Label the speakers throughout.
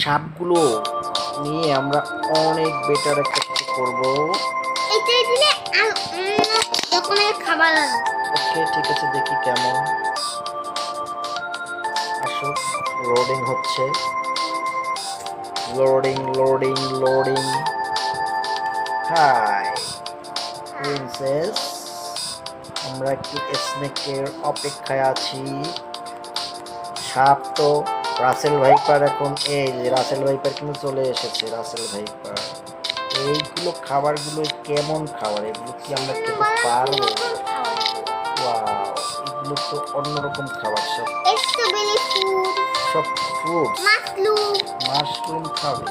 Speaker 1: সাপগুলো নিয়ে আমরা অনেক বেটার একটা কিছু করব।
Speaker 2: এটাই দিলে আর অন্য রকমের খাবার আনো
Speaker 1: ওকে ঠিক আছে দেখি কেমন। আসো লোডিং হচ্ছে। Loading loading loading hi princess আমরা কি স্নেকের অপেক্ষায় আছি। সাপ তো রাসেল ভাইপার এখন এই যে রাসেল ভাইপার কিন্তু চলে এসেছে রাসেল ভাইপার এইগুলো খাবারগুলো কেমন খাবার? এগুলো কি আমরা খেতে পারব? এগুলো তো অন্যরকম খাবার সব সব ফ্রুটস
Speaker 2: মাশরুম
Speaker 1: খাবে?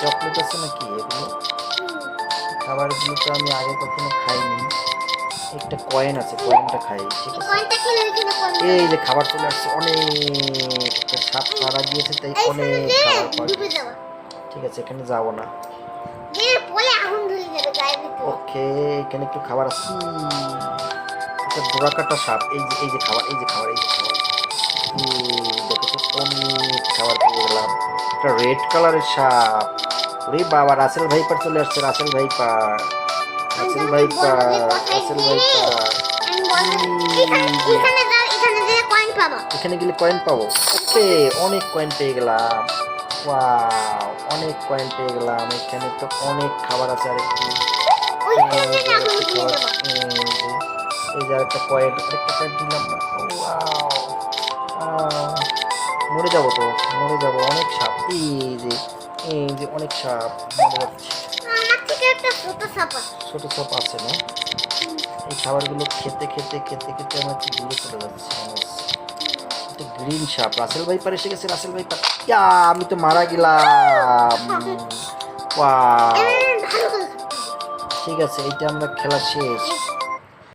Speaker 1: চকলেট আছে নাকি এগুলো? খাবারগুলো তো আমি আগে কখনো খাইনি। একটা কয়েন আছে কয়েনটা খাই। ঠিক আছে এই যে খাবার চলে আসছে অনেক সাপ মারা গিয়েছে তাই অনেক খাবার ঠিক আছে এখানে যাব না। ওকে এখানে একটু খাবার আছে। একটা ডোরা কাটা সাপ এই যে এই যে খাবার এই যে খাবার এই যে খাবার। অনেক খাবার পেয়ে গেলাম। একটা রেড কালারের সাপ। ওরে বাবা রাসেল ভাইপার চলে আসছে Russell viper. Russell viper Russell viper
Speaker 2: এখানে
Speaker 1: গেলে কয়েন পাবো। ওকে অনেক কয়েন পেয়ে গেলাম। ওয়াও অনেক কয়েন পেয়ে গেলাম। এখানে তো অনেক খাবার আছে আর একটু এই যে আরেকটা কয়েন আরেকটা কয়েন দিলাম না। মরে যাব তো মরে যাব। অনেক সাপ। এই যে এই যে অনেক সাপ। মরে যাচ্ছে
Speaker 2: একটা ছোট সাপ আছে।
Speaker 1: ছোট সাপ আছে না? এই খাবারগুলো খেতে খেতে খেতে খেতে আমার একটু দূরে চলে যাচ্ছে। গ্রিন সাপ। রাসেল এসে গেছে রাসেল ভাইপার। ইয়া আমি তো মারা গেলাম। ঠিক আছে এইটা আমরা খেলা শেষ।